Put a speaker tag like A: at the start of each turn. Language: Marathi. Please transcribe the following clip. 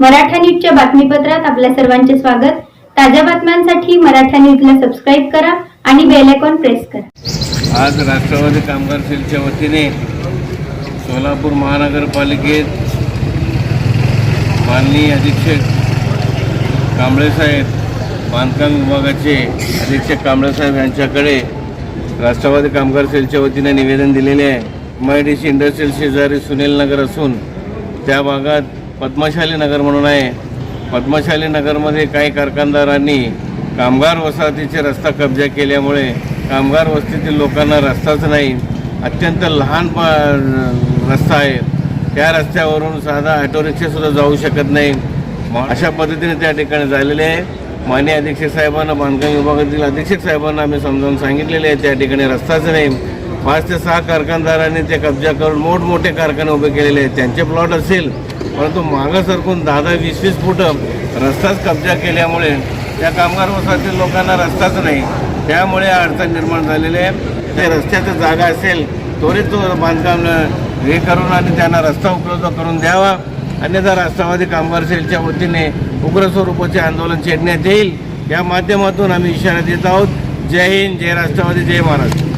A: मराठा न्यूजच्या बातमीपत्रात आपल्या सर्वांचे स्वागत. ताज्या बातम्यांसाठी मराठा न्यूजला सबस्क्राईब करा आणि बेल आयकॉन प्रेस करा.
B: आज राष्ट्रवादी कामगार सेलच्या वतीने सोलापूर महानगरपालिकेत माननीय अधीक्षक कांबळेसाहेब बांधकाम विभागाचे अधीक्षक कांबळेसाहेब यांच्याकडे राष्ट्रवादी कामगार सेलच्या वतीने निवेदन दिलेले आहे. M I D C industrial शेजारी सुनील नगर असून त्या भागात पद्मशाली नगर म्हणून आहे. पद्मशाली नगरमध्ये काही कारखानदारांनी कामगार वसाहतीचे रस्ता कब्जा केल्यामुळे कामगार वस्तीतील लोकांना रस्ताच नाही अत्यंत लहान प रस्ता आहे. त्या रस्त्यावरून साधा ऑटो रिक्षासुद्धा जाऊ शकत नाही. अशा पद्धतीने त्या ठिकाणी झालेले आहे. मान्य अधीक्षक साहेबांना बांधकाम विभागातील अधीक्षक साहेबांना आम्ही समजावून सांगितलेले आहे त्या ठिकाणी रस्ताच नाही. पाच ते सहा कारखानदारांनी ते कब्जा करून मोठमोठे कारखाने उभे केलेले आहेत. त्यांचे प्लॉट असेल परंतु मागं सरकून दहा दहा वीस वीस फुटं रस्ताच कब्जा केल्यामुळे त्या कामगार वसाहतील लोकांना रस्ताच नाही. त्यामुळे अडचण निर्माण झालेली आहे. ते रस्त्याचं जागा असेल त्वरित तो बांधकाम हे करून आणि त्यांना रस्ता उपलब्ध करून द्यावा. अन्यथा राष्ट्रवादी कामगार सेलच्या वतीने उग्र स्वरूपाचे आंदोलन छेडण्यात येईल. या माध्यमातून आम्ही इशारा देत आहोत. जय हिंद जय राष्ट्रवादी जय महाराष्ट्र.